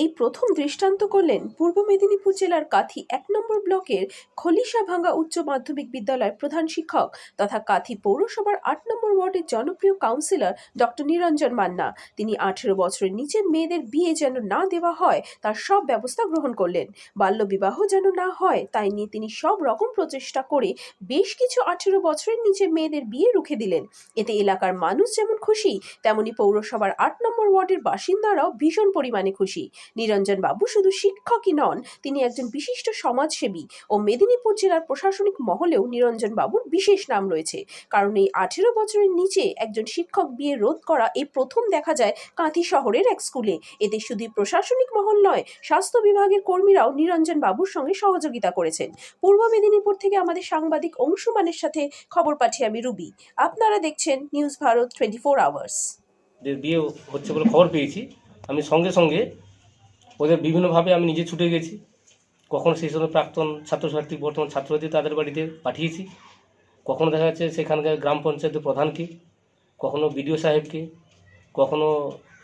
এই প্রথম দৃষ্টান্ত করলেন পূর্ব মেদিনীপুর জেলার কাথি এক নম্বর ব্লকের খলিশাভাঙ্গা উচ্চ মাধ্যমিক বিদ্যালয়ের প্রধান শিক্ষক তথা কাথি পৌরসভার আট নম্বর ওয়ার্ডের জনপ্রিয় কাউন্সিলর ডক্টর নিরঞ্জন মান্না। তিনি আঠেরো বছরের নিচে মেয়েদের বিয়ে যেন না দেওয়া হয়, তার সব ব্যবস্থা গ্রহণ করলেন। বাল্যবিবাহ যেন না হয়, তাই নিয়ে তিনি সব রকম প্রচেষ্টা করে বেশ কিছু আঠেরো বছরের নিচে মেয়েদের বিয়ে রুখে দিলেন। এতে এলাকার মানুষ যেমন খুশি, তেমনি পৌরসভার আট নম্বর ওয়ার্ডের বাসিন্দারাও ভীষণ পরিমাণে খুশি। নিরঞ্জন বাবু শুধু শিক্ষকই নন, তিনি একজন বিশিষ্ট সমাজসেবী ও মেদিনীপুর জেলার প্রশাসনিক মহলেও নিরঞ্জন বাবুর বিশেষ নাম রয়েছে। কারণ এই আঠেরো বছরের নিচে একজন শিক্ষক বিয়ে রোধ করা এই প্রথম দেখা যায় কাঁথি শহরের এক স্কুলে। এতে শুধু প্রশাসনিক মহল নয়, স্বাস্থ্য বিভাগের কর্মীরাও নিরঞ্জন বাবুর সঙ্গে সহযোগিতা করেছেন। পূর্ব মেদিনীপুর থেকে আমাদের সাংবাদিক অংশুমানের সাথে খবর পাঠিয়ে আমি রুবি। আপনারা দেখছেন news Bharat twenty four hours. বিয়ে হচ্ছে বলে খবর পেয়েছি। আমি সঙ্গে সঙ্গে ওদের বিভিন্নভাবে আমি নিজে ছুটে গেছি। কখনো সেই সময় প্রাক্তন ছাত্রছাত্রী, বর্তমান ছাত্রছাত্রী তাদের বাড়িতে পাঠিয়েছি। কখনো দেখা যাচ্ছে সেখানকার গ্রাম পঞ্চায়েতের প্রধানকে, কখনো বিডিও সাহেবকে, কখনো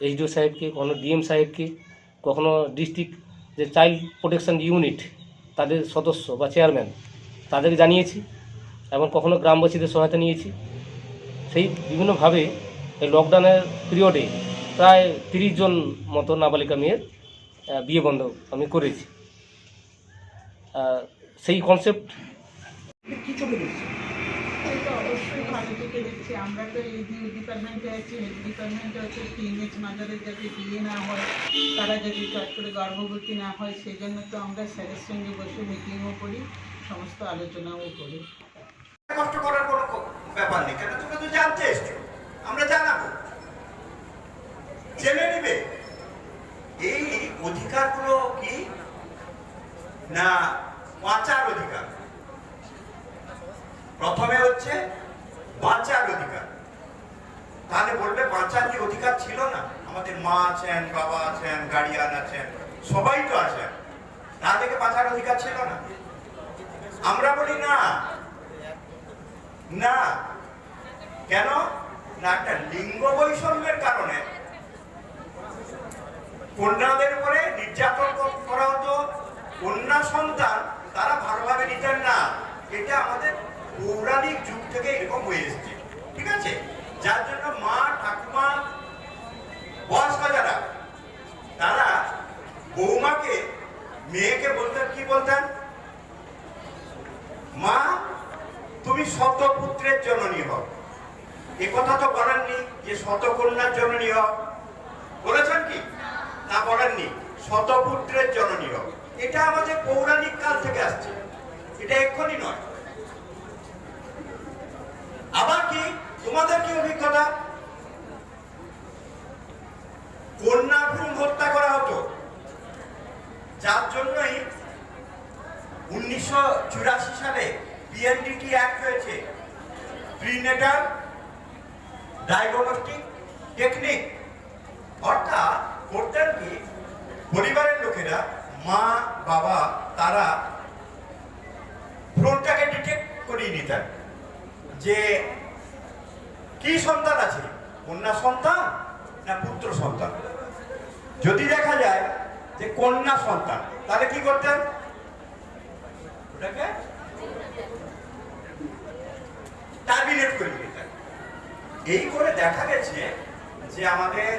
এইচডিও সাহেবকে, কখনো ডিএম সাহেবকে, কখনো ডিস্ট্রিক্ট যে চাইল্ড প্রোটেকশন ইউনিট, তাদের সদস্য বা চেয়ারম্যান, তাদেরকে জানিয়েছি এবং কখনো গ্রামবাসীদের সহায়তা নিয়েছি। সেই বিভিন্নভাবে এই লকডাউনের পিরিয়ডে প্রায় তিরিশ জন মতো নাবালিকা মেয়ের বিয়ে বন্ধ আমি করেছি। সেই কনসেপ্ট কি অবশ্যই থেকে দেখছি। আমরা তো এই ডিপার্টমেন্টে আছি হেলথ ডিপার্টমেন্টে হচ্ছে টিনেজ মাদারের যাতে বিয়ে না হয় তারা যদি চট করে গর্ভবতী না হয় সেই জন্য তো আমরা স্যারের সঙ্গে বসে মিটিংও করি সমস্ত আলোচনাও করি। কষ্ট করার কোনো ব্যাপার নেই। কেন তুমি তো জানতে এসছো। আমরা জানাব জেনে নিবে এই অধিকারগুলো কি? না বাঁচার অধিকার। প্রথমে হচ্ছে বাঁচার অধিকার। তাহলে বলবে বাঁচার কি অধিকার ছিল না? আমাদের মা আছেন, বাবা আছেন গার্ডিয়ান আছেন, সবাই তো আছেন। তাদেরকে বাঁচার অধিকার ছিল না। আমরা বলি না। না। কেন? না, একটা লিঙ্গ বৈষম্যের কারণে কন্যাদের উপরে নির্যাতন করা হতো। কন্যা সন্তান, তারা ভালোভাবে নিতেন না। এটা আমাদের পৌরাণিক যুগ থেকে এরকম হয়ে এসছে। ঠিক আছে? যার জন্য মা, ঠাকুমা, বয়স্ক যারা, তারা বৌমাকে, মেয়েকে বলতেন, কি বলতেন? মা, তুমি শতপুত্রের জননী হও। এ কথা তো বলেননি যে শতকন্যার জননী হও। বলেছেন কি? না বলেননি। শতপুত্রের জননী এটা আমাদের পৌরাণিক কাল থেকে আসছে। এটা এক্ষুনি নয়। আবার কি? তোমাদের কি অভিজ্ঞতা? কন্যা ভ্রূণ হত্যা করা হতো। যার জন্যই উনিশশো চুরাশি সালে পিএনডিটি অ্যাক্ট হয়েছে। প্রিনেটাল ডায়াগনস্টিক টেকনিক অর্থাৎ পরিবারের লোকেরা মা, বাবা, তারা ভ্রূণটাকে ডিটেক্ট করিয়ে নিতেন যে কি সন্তান আছে? কন্যা সন্তান না পুত্র সন্তান? যদি দেখা যায় যে কন্যা সন্তান, তাহলে কি করতেন? ওটাকে টার্মিনেট করে দিতেন। এই করে দেখা গেছে যে আমাদের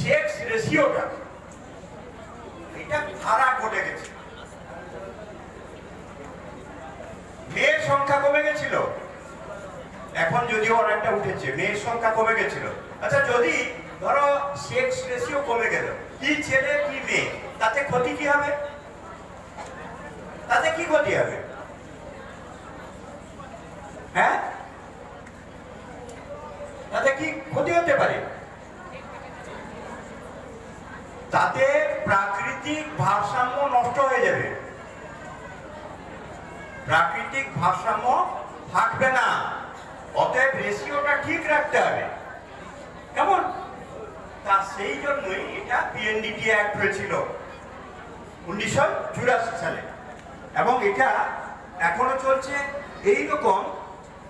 সেক্স রেশিওটা এটা খারাপ ঘটে গেছে। মেয়ের সংখ্যা কমে গেছিল। এখন যদিও অনেকটা উঠেছে, মেয়ের সংখ্যা কমে গেছিল। আচ্ছা যদি ধরো সেক্স রেশিও কমে গেল, কি ছেলে, কি মেয়ে? তাতে ক্ষতি কি হবে? তাতে কি ক্ষতি হবে হ্যাঁ তাতে কি ক্ষতি হতে পারে তাতে প্রাকৃতিক ভারসাম্য নষ্ট হয়ে যাবে। প্রাকৃতিক ভারসাম্য থাকবে না। অতএব রেশিওটা ঠিক রাখতে হবে। কেমন? তা সেই জন্যই এটা পিএনডিটি অ্যাক্ট হয়েছিল উনিশশো চুরাশি সালে। এবং এটা এখনও চলছে। এই রকম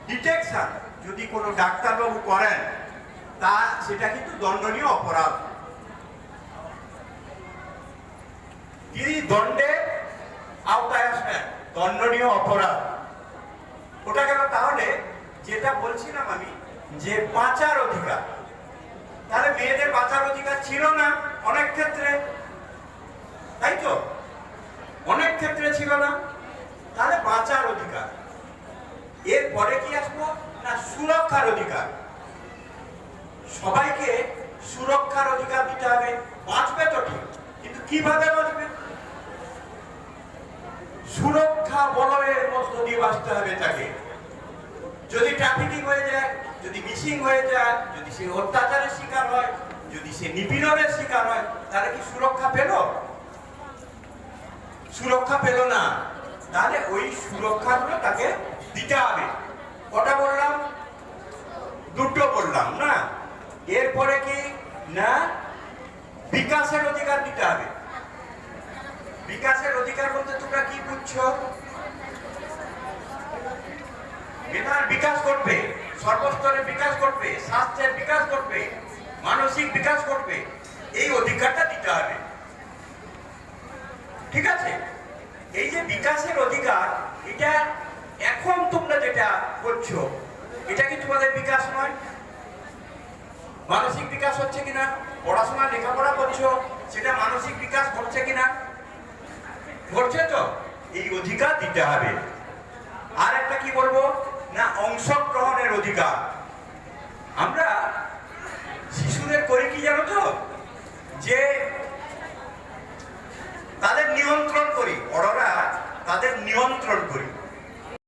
ডিটেকশন যদি কোনো ডাক্তারবাবু করেন, তা সেটা কিন্তু দণ্ডনীয় অপরাধ। দণ্ডে আওতায় আসবে? দণ্ডনীয় অপরাধ। ওটা গেল তাহলে যেটা বলছিলাম আমি, যে বাঁচার অধিকার। তাহলে মেয়েদের বাঁচার অধিকার ছিল না অনেক ক্ষেত্রে। তাই তো? অনেক ক্ষেত্রে ছিল না। তাহলে বাঁচার অধিকার। এরপরে কি আসব? না, সুরক্ষার অধিকার। সবাইকে সুরক্ষার অধিকার দিতে হবে। বাঁচবে তো ঠিক, কিন্তু কীভাবে বাঁচবে? সুরক্ষা বলয়ের মধ্য দিয়ে বাঁচতে হবে তাকে। যদি ট্রাফিকিং হয়ে যায়, যদি মিসিং হয়ে যায়, যদি সে অত্যাচারের শিকার হয়, যদি সে নিপীড়নের শিকার হয়, তাহলে কি সুরক্ষা পেল? সুরক্ষা পেল না। তাহলে ওই সুরক্ষাগুলো তাকে দিতে হবে। কটা বললাম? দুটো বললাম, না? এরপরে কি? না? বিকাশের অধিকার দিতে হবে। বিকাশের অধিকার বলতে তোমরা কি বুঝছ? মেধার বিকাশ করবে সর্বস্তরে বিকাশ করবে স্বাস্থ্যের বিকাশ করবে মানসিক বিকাশ করবে এই অধিকারটা দিতে হবে। ঠিক আছে? এই যে বিকাশের অধিকার, এটা এখন তোমরা যেটা করছ, এটা কি তোমাদের বিকাশ নয়? মানসিক বিকাশ হচ্ছে কিনা? পড়াশোনা, লেখাপড়া করছ, সেটা মানসিক বিকাশ ঘটছে কিনা? ঘটছে তো, এই অধিকার দিতে হবে। আর একটা কি বলব? না, অংশগ্রহণের অধিকার। আমরা শিশুদের করি কি জানো তো? যে তাদের নিয়ন্ত্রণ করি, বড়রা তাদের নিয়ন্ত্রণ করি।